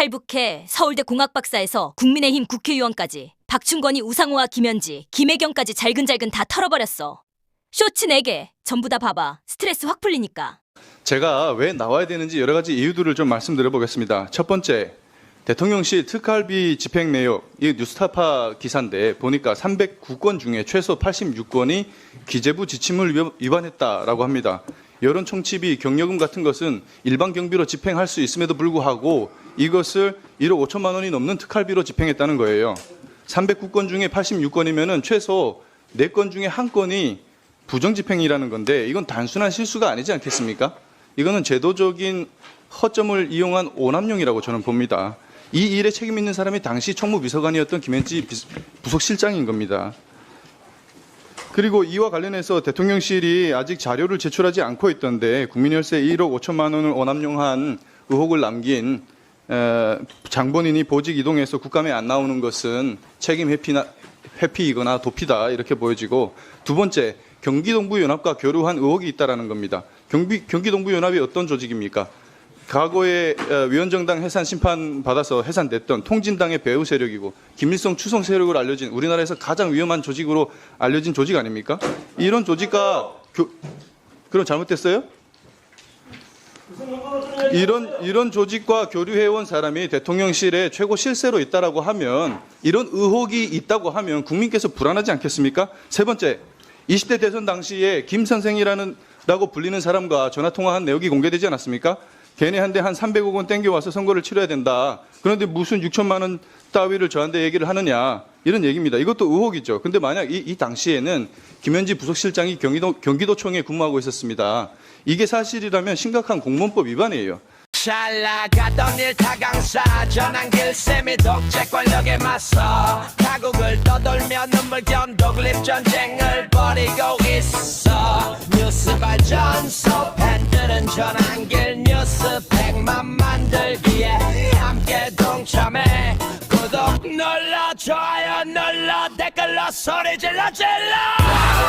탈북해 서울대 공학박사에서 국민의힘 국회의원까지 박충건이 우상호와 김현지, 김혜경까지 잘근잘근 다 털어버렸어. 쇼츠 4개 전부 다 봐봐. 스트레스 확 풀리니까. 제가 왜 나와야 되는지 여러 가지 이유들을 좀 말씀드려 보겠습니다. 첫 번째, 대통령실 특활비 집행 내역, 이 뉴스타파 기사인데 보니까 309건 중에 최소 86건이 기재부 지침을 위- 위반했다라고 합니다. 여론 총치비, 경력금 같은 것은 일반 경비로 집행할 수 있음에도 불구하고 이것을 1억 5천만 원이 넘는 특활비로 집행했다는 거예요. 309건 중에 86건이면은 최소 4건 중에 한 건이 부정집행이라는 건데 이건 단순한 실수가 아니지 않겠습니까? 이거는 제도적인 허점을 이용한 오남용이라고 저는 봅니다. 이 일에 책임 있는 사람이 당시 총무비서관이었던 김현지 비- 부속실장인 겁니다. 그리고 이와 관련해서 대통령실이 아직 자료를 제출하지 않고 있던데 국민혈세 1억 5천만 원을 오남용한 의혹을 남긴 에, 장본인이 보직 이동해서 국감에 안 나오는 것은 책임 회피나, 회피이거나 도피다 이렇게 보여지고 두 번째 경기동부연합과 교류한 의혹이 있다라는 겁니다. 경비, 경기동부연합이 어떤 조직입니까? 과거에 어, 위원정당 해산 심판 받아서 해산됐던 통진당의 배후 세력이고 김일성 추성 세력으로 알려진 우리나라에서 가장 위험한 조직으로 알려진 조직 아닙니까? 이런 조직과 교, 그럼 잘못됐어요? 이런 이런 조직과 교류해온 사람이 대통령실에 최고 실세로 있다라고 하면 이런 의혹이 있다고 하면 국민께서 불안하지 않겠습니까? 세 번째, 20대 대선 당시에 김 선생이라는 라고 불리는 사람과 전화 통화한 내역이 공개되지 않았습니까? 걔네한테 한 300억 원 땡겨와서 선거를 치러야 된다. 그런데 무슨 6천만 원 따위를 저한테 얘기를 하느냐 이런 얘기입니다. 이것도 의혹이죠. 근데 만약 이, 이 당시에는 김현지 부속실장이 경기도 경기도청에 근무하고 있었습니다. 이게 사실이라면 심각한 공무원법 위반이에요. 잘 나가던 일 타강사 전환 길 쌤이 독재 권력에 맞서 타국을 떠돌며 눈물 견 독립 전쟁을 벌이고 있어 뉴스 발전소 팬들은 전환길 뉴스팩만 만들기에 함께 동참해 구독 눌러 좋아요 눌러 댓글로 소리 질러 질러